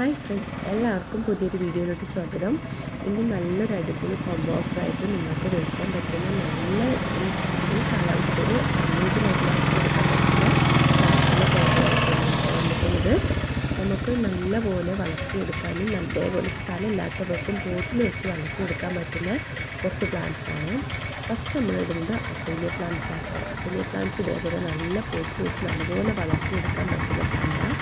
Hi friends എല്ലാവർക്കും പുതിയൊരു വീഡിയോയിലോട്ട് സ്വാഗതം. ഇന്ന് നല്ലൊരു അടിപൊളി കോംബോ ഓഫറായിട്ട് നിങ്ങൾക്ക് വെക്കാൻ പറ്റുന്ന നല്ല കാലാവസ്ഥയിൽ വന്നിട്ടുള്ളത്. നമുക്ക് നല്ലപോലെ വളർത്തിയെടുക്കാനും നല്ലപോലെ സ്ഥലമില്ലാത്തവർക്കും ബോട്ടിൽ വെച്ച് വളർത്തിയെടുക്കാൻ പറ്റുന്ന കുറച്ച് പ്ലാന്റ്സ് ആണ്. ഫസ്റ്റ് നമ്മളിടുന്നത് അസൈലിയ പ്ലാന്റ്സ് ആണ്. അസൈലിയ പ്ലാന്റ്സ് ഇതേപോലെ നല്ല പോട്ടിൽ വെച്ച് നല്ലപോലെ വളർത്തിയെടുക്കാൻ പറ്റുന്ന പ്ലാന്റാണ്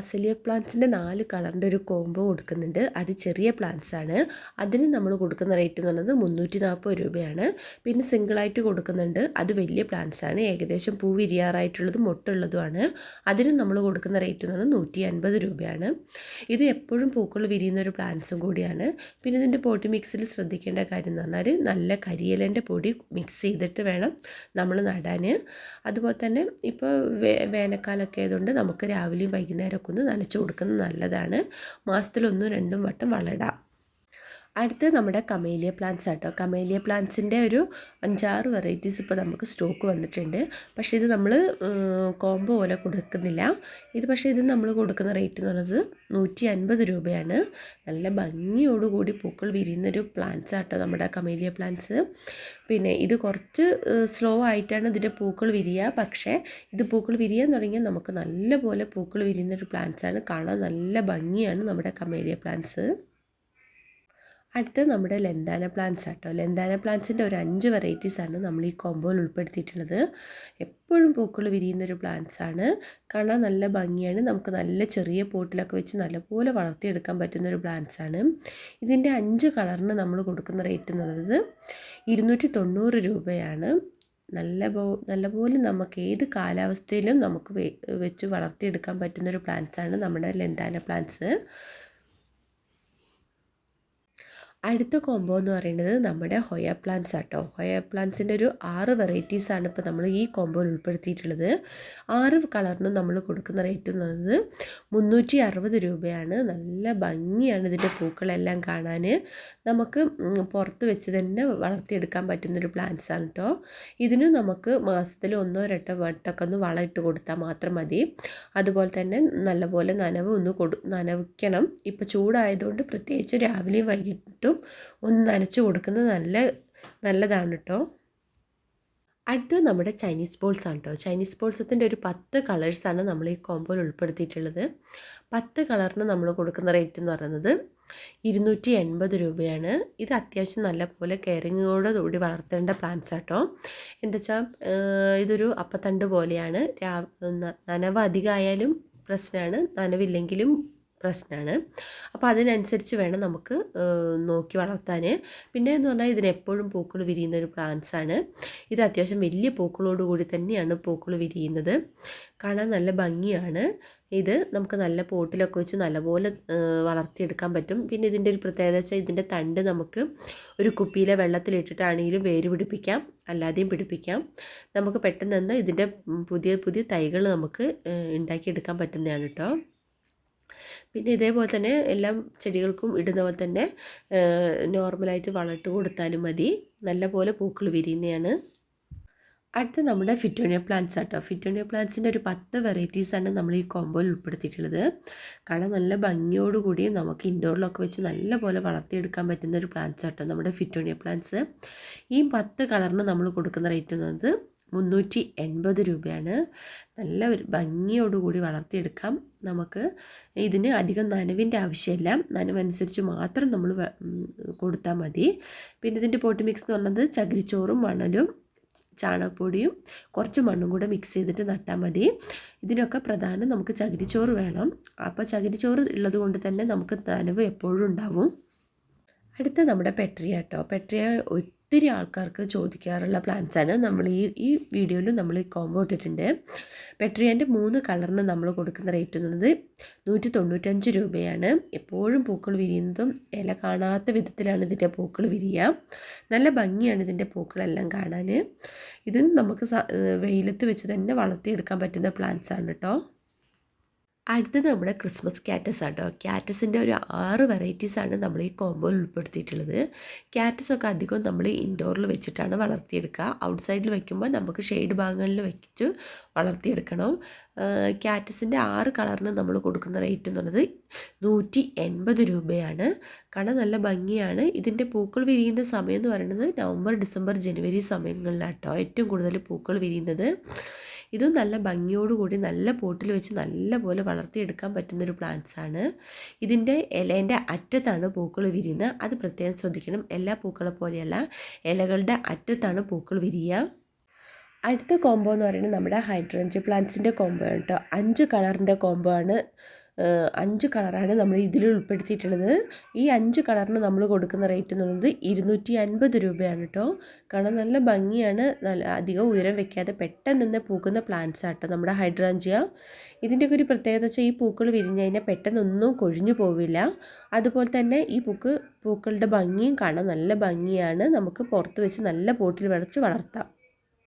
സെലിയ പ്ലാന്റ്സിന്റെ നാല് കളറിന്റെ ഒരു കോംബോ കൊടുക്കുന്നുണ്ട്. അത് ചെറിയ പ്ലാന്റ്സ് ആണ്. അതിന് നമ്മൾ കൊടുക്കുന്ന റേറ്റ് എന്ന് പറയുന്നത് മുന്നൂറ്റി നാൽപ്പത് രൂപയാണ്. പിന്നെ സിംഗിളായിട്ട് കൊടുക്കുന്നുണ്ട്. അത് വലിയ പ്ലാന്റ്സ് ആണ്. ഏകദേശം പൂ വിരിയാറായിട്ടുള്ളതും മൊട്ടുള്ളതുമാണ് അതിന് നമ്മൾ കൊടുക്കുന്ന റേറ്റ് എന്ന് പറയുന്നത് നൂറ്റി അൻപത് രൂപയാണ്. ഇത് എപ്പോഴും പൂക്കൾ വിരിയുന്ന ഒരു പ്ലാന്റ്സും കൂടിയാണ്. പിന്നെ ഇതിന്റെ പോട്ടി മിക്സിൽ ശ്രദ്ധിക്കേണ്ട കാര്യം എന്ന് പറഞ്ഞാൽ നല്ല കരിയിലന്റെ പൊടി മിക്സ് ചെയ്തിട്ട് വേണം നമ്മൾ നടാൻ അതുപോലെ തന്നെ ഇപ്പോൾ വേനൽക്കാലമൊക്കെ ആയതുകൊണ്ട് നമുക്ക് രാവിലെയും വൈകുന്നേരമൊക്കെ ഒന്ന് നനച്ചു കൊടുക്കുന്നത് നല്ലതാണ്. മാസത്തിലൊന്നും രണ്ടും വട്ടം വളമിടാം അടുത്ത് നമ്മുടെ കമേലിയ പ്ലാന്റ്സ് ആട്ടോ. കമേലിയ പ്ലാന്റ്സിന്റെ ഒരു അഞ്ചാറ് വെറൈറ്റീസ് ഇപ്പോൾ നമുക്ക് സ്റ്റോക്ക് വന്നിട്ടുണ്ട്. പക്ഷേ ഇത് നമ്മൾ കോംബോ പോലെ കൊടുക്കുന്നില്ല. ഇത് പക്ഷേ ഇത് നമ്മൾ കൊടുക്കുന്ന റേറ്റ് എന്ന് പറയുന്നത് നൂറ്റി അൻപത് രൂപയാണ്. നല്ല ഭംഗിയോടുകൂടി പൂക്കൾ വിരിയുന്നൊരു പ്ലാന്റ്സ് ആട്ടോ നമ്മുടെ കമേലിയ പ്ലാന്റ്സ് പിന്നെ ഇത് കുറച്ച് സ്ലോ ആയിട്ടാണ് ഇതിന്റെ പൂക്കൾ വിരിയുക പക്ഷേ ഇത് പൂക്കൾ വിരിയാൻ തുടങ്ങിയാൽ നമുക്ക് നല്ല നല്ലപോലെ പൂക്കൾ വിരിയുന്നൊരു പ്ലാന്റ്സാണ് കാണാൻ നല്ല ഭംഗിയാണ് നമ്മുടെ കമേലിയ പ്ലാന്റ്സ് അടുത്ത് നമ്മുടെ ലെന്താന പ്ലാന്റ്സ് ആട്ടോ. ലെന്താന പ്ലാന്റ്സിന്റെ ഒരു അഞ്ച് വെറൈറ്റീസാണ് നമ്മൾ ഈ കോമ്പോയിൽ ഉൾപ്പെടുത്തിയിട്ടുള്ളത്. എപ്പോഴും പൂക്കൾ വിരിയുന്നൊരു പ്ലാന്റ്സ് ആണ്. കാണാൻ നല്ല ഭംഗിയാണ്. നമുക്ക് നല്ല ചെറിയ പോട്ടിലൊക്കെ വെച്ച് നല്ലപോലെ വളർത്തിയെടുക്കാൻ പറ്റുന്ന ഒരു പ്ലാന്റ്സ് ആണ്. ഇതിന്റെ അഞ്ച് കളറിന് നമ്മൾ കൊടുക്കുന്ന റേറ്റ് എന്ന് പറയുന്നത് ഇരുന്നൂറ്റി തൊണ്ണൂറ് രൂപയാണ്. നല്ല പോ നല്ലപോലെ നമുക്ക് ഏത് കാലാവസ്ഥയിലും നമുക്ക് വെച്ച് വളർത്തിയെടുക്കാൻ പറ്റുന്നൊരു പ്ലാന്റ്സ് ആണ് നമ്മുടെ ലെന്താന പ്ലാന്റ്സ് അടുത്ത കോംബോ എന്ന് പറയുന്നത് നമ്മുടെ ഹൊയർ പ്ലാന്റ്സ് ആട്ടോ. ഹൊയർ പ്ലാന്റ്സിന്റെ ഒരു ആറ് വെറൈറ്റീസ് ആണ് ഇപ്പോൾ നമ്മൾ ഈ കോംബോയിൽ ഉൾപ്പെടുത്തിയിട്ടുള്ളത്. ആറ് കളറിനും നമ്മൾ കൊടുക്കുന്ന റേറ്റ് എന്ന് പറയുന്നത് മുന്നൂറ്റി അറുപത് രൂപയാണ്. നല്ല ഭംഗിയാണ് ഇതിന്റെ പൂക്കളെല്ലാം കാണാൻ നമുക്ക് പുറത്ത് വെച്ച് തന്നെ വളർത്തിയെടുക്കാൻ പറ്റുന്നൊരു പ്ലാന്റ്സ് ആണ് കേട്ടോ ഇതിന് നമുക്ക് മാസത്തിൽ ഒന്നോ രണ്ടോ വട്ടമൊക്കെ ഒന്ന് വളമിട്ട് കൊടുത്താൽ മാത്രം മതി. അതുപോലെ തന്നെ നല്ലപോലെ നനവ് ഒന്ന് കൊടു നനവിക്കണം. ഇപ്പോൾ ചൂടായതുകൊണ്ട് പ്രത്യേകിച്ച് രാവിലെയും വൈകിട്ടും ഒന്ന് നനച്ചു കൊടുക്കുന്നത് നല്ല നല്ലതാണ് കേട്ടോ അടുത്തത് നമ്മുടെ ചൈനീസ് ബോൾസ് ആണ് കേട്ടോ ചൈനീസ് ബോൾസത്തിന്റെ ഒരു പത്ത് കളേഴ്സാണ് നമ്മൾ ഈ കോമ്പോയിൽ ഉൾപ്പെടുത്തിയിട്ടുള്ളത്. പത്ത് കളറിന് നമ്മൾ കൊടുക്കുന്ന റേറ്റ് എന്ന് പറയുന്നത് ഇരുന്നൂറ്റി എൺപത് രൂപയാണ്. ഇത് അത്യാവശ്യം നല്ല പോലെ കെയറിങ്ങോടെ കൂടി വളർത്തേണ്ട പ്ലാന്റ്സ് ആട്ടോ എന്താ വെച്ചാൽ ഇതൊരു അപ്പത്തണ്ട് പോലെയാണ്. നനവ് അധികമായാലും പ്രശ്നമാണ്. നനവില്ലെങ്കിലും പ്രശ്നമാണ്. അപ്പോൾ അതിനനുസരിച്ച് വേണം നമുക്ക് നോക്കി വളർത്താൻ പിന്നെ എന്ന് പറഞ്ഞാൽ ഇതിന് എപ്പോഴും പൂക്കൾ വിരിയുന്ന ഒരു പ്ലാന്റ്സ് ആണ്. ഇത് അത്യാവശ്യം വലിയ പൂക്കളോട് കൂടി തന്നെയാണ് പൂക്കൾ വിരിയുന്നത്. കാണാൻ നല്ല ഭംഗിയാണ്. ഇത് നമുക്ക് നല്ല പോട്ടിലൊക്കെ വെച്ച് നല്ലപോലെ വളർത്തിയെടുക്കാൻ പറ്റും. പിന്നെ ഇതിന്റെ ഒരു പ്രത്യേകത വെച്ചാൽ ഇതിന്റെ തണ്ട് നമുക്ക് ഒരു കുപ്പിയിലെ വെള്ളത്തിലിട്ടിട്ടാണെങ്കിലും വേര് പിടിപ്പിക്കാം. അല്ലാതെയും പിടിപ്പിക്കാം. നമുക്ക് പെട്ടെന്ന് തന്നെ ഇതിന്റെ പുതിയ പുതിയ തൈകൾ നമുക്ക് ഉണ്ടാക്കിയെടുക്കാൻ പറ്റുന്നതാണ് കേട്ടോ. പിന്നെ ഇതേപോലെ തന്നെ എല്ലാം ചെടികൾക്കും ഇടുന്ന പോലെ തന്നെ നോർമലായിട്ട് വളമിട്ട് കൊടുത്താലും മതി. നല്ല പോലെ പൂക്കൾ വിരിയുന്നതാണ് അടുത്ത നമ്മുടെ ഫിറ്റോണിയ പ്ലാന്റ്സ് ആട്ടോ. ഫിറ്റോണിയ പ്ലാന്റ്സിന്റെ ഒരു പത്ത് വെറൈറ്റീസാണ് നമ്മൾ ഈ കോമ്പോയിൽ ഉൾപ്പെടുത്തിയിട്ടുള്ളത്. കാരണം നല്ല ഭംഗിയോടുകൂടി നമുക്ക് ഇൻഡോറിലൊക്കെ വെച്ച് നല്ല പോലെ വളർത്തിയെടുക്കാൻ പറ്റുന്ന ഒരു പ്ലാന്റ്സ് ആട്ടോ നമ്മുടെ ഫിറ്റോണിയ പ്ലാന്റ്സ് ഈ പത്ത് കളറിന് നമ്മൾ കൊടുക്കുന്ന റേറ്റ് എന്നത് മുന്നൂറ്റി എൺപത് രൂപയാണ്. നല്ല ഒരു ഭംഗിയോടുകൂടി വളർത്തിയെടുക്കാം. നമുക്ക് ഇതിന് അധികം നനവിന്റെ ആവശ്യമില്ല. നനവനുസരിച്ച് മാത്രം നമ്മൾ കൊടുത്താൽ മതി. പിന്നെ ഇതിന്റെ പോട്ടി മിക്സ് എന്ന് പറഞ്ഞത് ചകിരിച്ചോറും മണലും ചാണകപ്പൊടിയും കുറച്ച് മണ്ണും കൂടെ മിക്സ് ചെയ്തിട്ട് നട്ടാൽ മതി. ഇതിനൊക്കെ പ്രധാനം നമുക്ക് ചകിരിച്ചോറ് വേണം. അപ്പോൾ ചകിരിച്ചോറ് ഉള്ളത് കൊണ്ട് തന്നെ നമുക്ക് നനവ് എപ്പോഴും ഉണ്ടാവും. അടുത്ത നമ്മുടെ പെട്രിയ കേട്ടോ. പെട്രിയ ഒത്തിരി ആൾക്കാർക്ക് ചോദിക്കാറുള്ള പ്ലാന്റ്സാണ് നമ്മൾ ഈ ഈ വീഡിയോയിൽ നമ്മൾ ഈ കോംബോ ഇട്ടിട്ടുണ്ട്. പെട്രിയാന്റെ മൂന്ന് കളറിന് നമ്മൾ കൊടുക്കുന്ന റേറ്റ് എന്നത് നൂറ്റി തൊണ്ണൂറ്റഞ്ച് രൂപയാണ്. എപ്പോഴും പൂക്കൾ വിരിയുന്നതും ഇല കാണാത്ത വിധത്തിലാണ് ഇതിന്റെ പൂക്കൾ വിരിയുക. നല്ല ഭംഗിയാണ് ഇതിന്റെ പൂക്കളെല്ലാം കാണാൻ. ഇത് നമുക്ക് വെയിലത്ത് വെച്ച് തന്നെ വളർത്തിയെടുക്കാൻ പറ്റുന്ന പ്ലാന്റ്സാണ് കേട്ടോ അടുത്തത് നമ്മുടെ ക്രിസ്മസ് ക്യാറ്റസ് ആട്ടോ. ക്യാറ്റസിന്റെ ഒരു ആറ് വെറൈറ്റീസാണ് നമ്മൾ ഈ കോമ്പോയിൽ ഉൾപ്പെടുത്തിയിട്ടുള്ളത്. ക്യാറ്റസൊക്കെ അധികം നമ്മൾ ഇൻഡോറിൽ വെച്ചിട്ടാണ് വളർത്തിയെടുക്കുക. ഔട്ട്സൈഡിൽ വെക്കുമ്പോൾ നമുക്ക് ഷെയ്ഡ് ഭാഗങ്ങളിൽ വെച്ച് വളർത്തിയെടുക്കണം. ക്യാറ്റസിന്റെ ആറ് കളറിന് നമ്മൾ കൊടുക്കുന്ന റേറ്റ് എന്ന് പറയുന്നത് നൂറ്റി എൺപത് രൂപയാണ്. കാരണം നല്ല ഭംഗിയാണ്. ഇതിന്റെ പൂക്കൾ വിരിയുന്ന സമയം എന്ന് പറയുന്നത് നവംബർ ഡിസംബർ ജനുവരി സമയങ്ങളിലാട്ടോ ഏറ്റവും കൂടുതൽ പൂക്കൾ വിരിയുന്നത്. ഇതും നല്ല ഭംഗിയോടുകൂടി നല്ല പോട്ടിൽ വെച്ച് നല്ല പോലെ വളർത്തിയെടുക്കാൻ പറ്റുന്നൊരു പ്ലാന്റ്സ് ആണ് ഇതിന്റെ ഇലേന്റെ അറ്റത്താണ് പൂക്കൾ വിരിയുന്നത്. അത് പ്രത്യേകം ശ്രദ്ധിക്കണം. എല്ലാ പൂക്കളെ പോലെയല്ല ഇലകളുടെ അറ്റത്താണ് പൂക്കൾ വിരിയുക. അടുത്ത കോംബോ എന്ന് പറയുന്നത് നമ്മുടെ ഹൈഡ്രഞ്ച് പ്ലാന്റ്സിന്റെ കോംബോ ആണ് കേട്ടോ. അഞ്ച് കളറിന്റെ കോംബോ ആണ്. അഞ്ച് കളറാണ് നമ്മൾ ഇതിൽ ഉൾപ്പെടുത്തിയിട്ടുള്ളത്. ഈ അഞ്ച് കളറിന് നമ്മൾ കൊടുക്കുന്ന റേറ്റ് എന്ന് പറയുന്നത് ഇരുന്നൂറ്റി അൻപത് രൂപയാണ് കേട്ടോ. കാരണം നല്ല ഭംഗിയാണ്. നല്ല അധികം ഉയരം വെക്കാതെ പെട്ടെന്ന് തന്നെ പൂക്കുന്ന പ്ലാന്റ്സ് ആട്ടോ നമ്മുടെ ഹൈഡ്രാഞ്ചിയ. ഇതിന്റെയൊക്കെ ഒരു പ്രത്യേകത വെച്ചാൽ ഈ പൂക്കൾ വിരിഞ്ഞ് കഴിഞ്ഞാൽ പെട്ടെന്നൊന്നും കൊഴിഞ്ഞു പോവില്ല. അതുപോലെ തന്നെ ഈ പൂക്ക് പൂക്കളുടെ ഭംഗിയും കാണാൻ നല്ല ഭംഗിയാണ്. നമുക്ക് പുറത്ത് വെച്ച് നല്ല പോട്ടിൽ വിളച്ച് വളർത്താം.